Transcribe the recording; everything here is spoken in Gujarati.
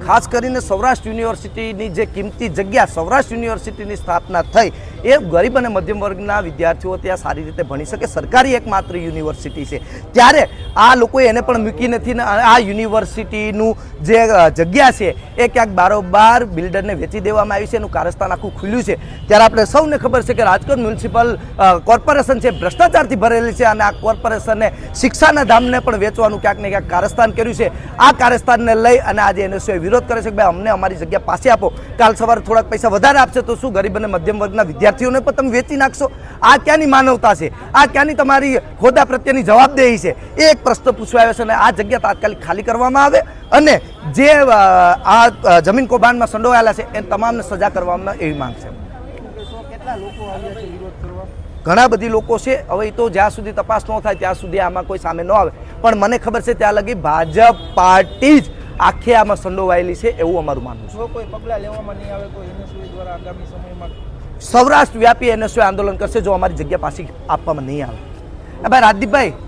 ખાસ કરીને સૌરાષ્ટ્ર યુનિવર્સિટીની જે કિંમતી જગ્યા સૌરાષ્ટ્ર યુનિવર્સિટીની સ્થાપના થઈ એ ગરીબ અને મધ્યમ વર્ગના વિદ્યાર્થીઓ ત્યાં સારી રીતે ભણી શકે. સરકારી એકમાત્ર યુનિવર્સિટી છે. ત્યારે આ લોકોએ એને પણ મૂકી નથી આ યુનિવર્સિટીનું જે જગ્યા છે, એ ક્યાંક બારોબાર બિલ્ડરને વેચી દેવામાં આવી છે. એનું કારસ્તાન આખું ખુલ્યું છે. ત્યારે આપણે સૌને ખબર છે કે રાજકોટ મ્યુનિસિપલ કોર્પોરેશન છે, ભ્રષ્ટાચારથી ભરેલી છે અને આ કોર્પોરેશને શિક્ષાના ધામને પણ વેચવાનું ક્યાંક ને ક્યાંક કારસ્તાન કર્યું છે. આ કારસ્તાનને લઈ અને આજે એનએસઓએ વિરોધ કરે છે કે ભાઈ અમને અમારી જગ્યા પાસે આપો. કાલ સવારે થોડાક પૈસા વધારે આપશે તો શું ગરીબ અને મધ્યમ વર્ગના વિદ્યાર્થીઓને પણ તમે વેચી નાખશો. આ ક્યાંની માનવતા છે? આ ક્યાંની તમારી હોદ્દા પ્રત્યેની જવાબદેહી છે? એ એક પ્રશ્ન આવ્યો છે અને આ જગ્યા તાત્કાલિક ખાલી કરવામાં આવે અને જે આ જમીન કૌભાંડમાં સંડોવાયેલા છે, એ તમામને સજા કરવામાં એવી માંગ છે. ઘણા બધી લોકો છે, હવે તો જ્યાં સુધી તપાસ ન થાય ત્યાં સુધી આમાં કોઈ સામે ન આવે. પણ મને ખબર છે ત્યાં લગી ભાજપ પાર્ટી જ આખે આમાં સંડોવાયેલી છે એવું અમારું માનવું છે. કોઈ પગલાં લેવામાં નહીં આવે, તો દ્વારા આગામી સમયમાં સૌરાષ્ટ્ર વ્યાપી એનએસયુ આંદોલન કરશે જો અમારી જગ્યા પાછી આપવામાં નહીં આવે. ભાઈ રાજદીપભાઈ